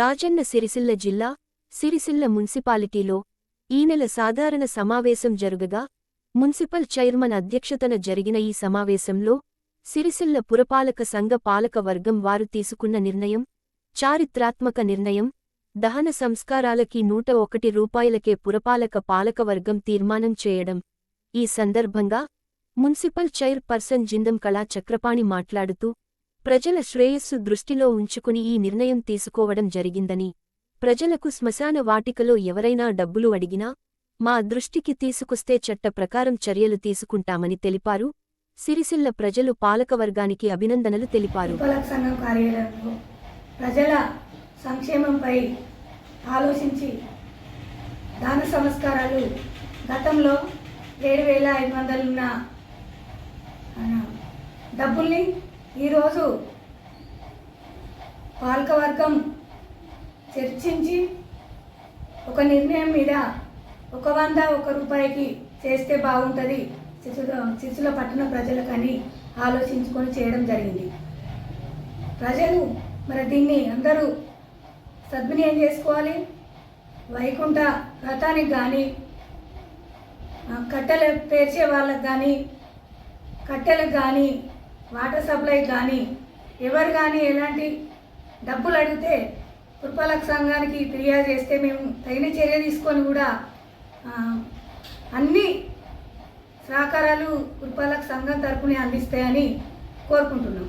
రాజన్న సిరిసిల్ల జిల్లా సిరిసిల్ల మున్సిపాలిటీలో ఈ నెల సాధారణ సమావేశం జరుగగా మున్సిపల్ చైర్మన్ అధ్యక్షతన జరిగిన ఈ సమావేశంలో సిరిసిల్ల పురపాలక సంఘ పాలక వర్గం వారు తీసుకున్న నిర్ణయం చారిత్రాత్మక నిర్ణయం దహన సంస్కారాలకి నూట ఒకటి రూపాయలకే పురపాలక పాలకవర్గం తీర్మానం చేయడం. ఈ సందర్భంగా మున్సిపల్ చైర్పర్సన్ జిందం కళా చక్రపాణి మాట్లాడుతూ ప్రజల శ్రేయస్సు దృష్టిలో ఉంచుకుని ఈ నిర్ణయం తీసుకోవడం జరిగిందని ప్రజలకు శ్మశాన వాటికలో ఎవరైనా డబ్బులు అడిగినా మా దృష్టికి తీసుకొస్తే చట్ట ప్రకారం చర్యలు తీసుకుంటామని తెలిపారు. సిరిసిల్ల ప్రజలు పాలకవర్గానికి అభినందనలు తెలిపారు. సంఘం కార్యాలయంలో ప్రజల సంక్షేమంపై ఆలోచించి దాన సంస్కారాలు గతంలో ఏడు వేల ఐదు వందలున్న డబ్బుల్ని ఈరోజు పాలకవర్గం చర్చించి ఒక నిర్ణయం మీద ఒక వంద ఒక రూపాయికి చేస్తే బాగుంటుంది శిశుల శిశుల పట్టణ ప్రజలకని ఆలోచించుకొని చేయడం జరిగింది. ప్రజలు మరి దీన్ని అందరూ సద్వినియోగం చేసుకోవాలి. వైకుంఠ రథానికి కానీ కట్టెలు పేర్చే వాళ్ళకి కానీ కట్టెలకు కానీ వాటర్ సప్లై కానీ ఎవరు కానీ ఎలాంటి డబ్బులు అడిగితే పురపాలక సంఘానికి ఫిర్యాదు చేస్తే మేము తగిన చర్య తీసుకొని కూడా అన్ని సహకారాలు పురపాలక సంఘం తరపునే అందిస్తాయని కోరుకుంటున్నాం.